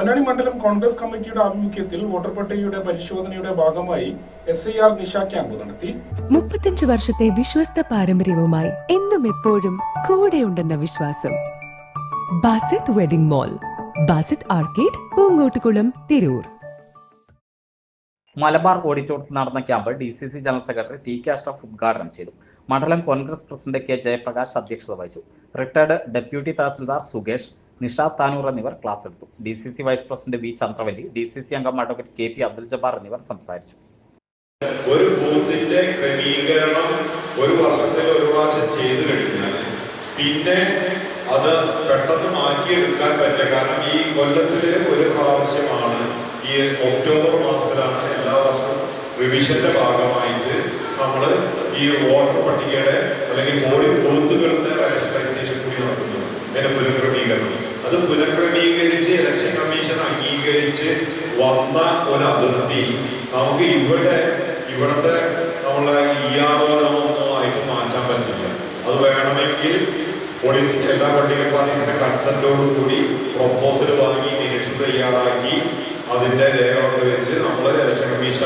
പൊന്നാനി മണ്ഡലം കോൺഗ്രസ് കമ്മിറ്റിയുടെ ആഭിമുഖ്യത്തിൽ വോട്ടർ പട്ടികയുടെ പരിശോധനയുടെ ഭാഗമായി എസ് ഐ ആർ നിശ ക്യാമ്പ് നടത്തി. മുപ്പത്തഞ്ചു വർഷത്തെ വിശ്വസ്ത പാരമ്പര്യവുമായി എന്നും എപ്പോഴും കൂടെയുണ്ടെന്ന വിശ്വാസം. Basith Wedding Mall Basith Arcade Poongottukulam Tirur. Malabar ഓഡിറ്റോറിയത്തിൽ നടന്ന camp D C C general secretary T K Ashraf ഉദ്ഘാടനം ചെയ്തു. മണ്ഡലം കോൺഗ്രസ് പ്രസിഡന്റ് കെ ജയപ്രകാശ് അധ്യക്ഷത വഹിച്ചു. റിട്ടയർഡ് ഡെപ്യൂട്ടി തഹസിൽദാർ സുകേഷ് നിഷാദ് താനൂർ എന്നിവർ ക്ലാസ് എടുത്തു. D C C vice president V Chandravalli D C C അംഗം advocate K P Abdul Jabbar എന്നിവർ സംസാരിച്ചു. ഒരു ബൂത്തിന്റെ ക്രമീകരണം ഒരു വർഷത്തിൽ ഒരു പ്രാവശ്യം ചെയ്തു കഴിഞ്ഞാൽ പിന്നെ അത് പെട്ടെന്ന് മാറ്റിയെടുക്കാൻ പറ്റില്ല. കാരണം ഈ കൊല്ലത്തിൽ ഒരു പ്രാവശ്യമാണ് ഈ ഒക്ടോബർ മാസത്തിലാണ് എല്ലാ വർഷവും റിവിഷന്റെ ഭാഗമായിട്ട് നമ്മൾ ഈ വോട്ടർ പട്ടികയുടെ അത് പുനഃക്രമീകരിച്ച് ഇലക്ഷൻ കമ്മീഷൻ അംഗീകരിച്ച് വന്ന ഒരു അതിർത്തി. നമുക്ക് ഇവിടെ ഇവിടുത്തെ നമ്മളെ ഇ ആർ ഒന്നും ആയിട്ട് മാറ്റാൻ പറ്റില്ല. അത് വേണമെങ്കിൽ പൊളിറ്റി എല്ലാ പൊളിറ്റിക്കൽ പാർട്ടീസിന്റെ കൺസെന്റോട് കൂടി പ്രൊപ്പോസൽ വാങ്ങി നിരീക്ഷണം തയ്യാറാക്കി അതിന്റെ രേഖ വെച്ച് നമ്മൾ ഇലക്ഷൻ കമ്മീഷൻ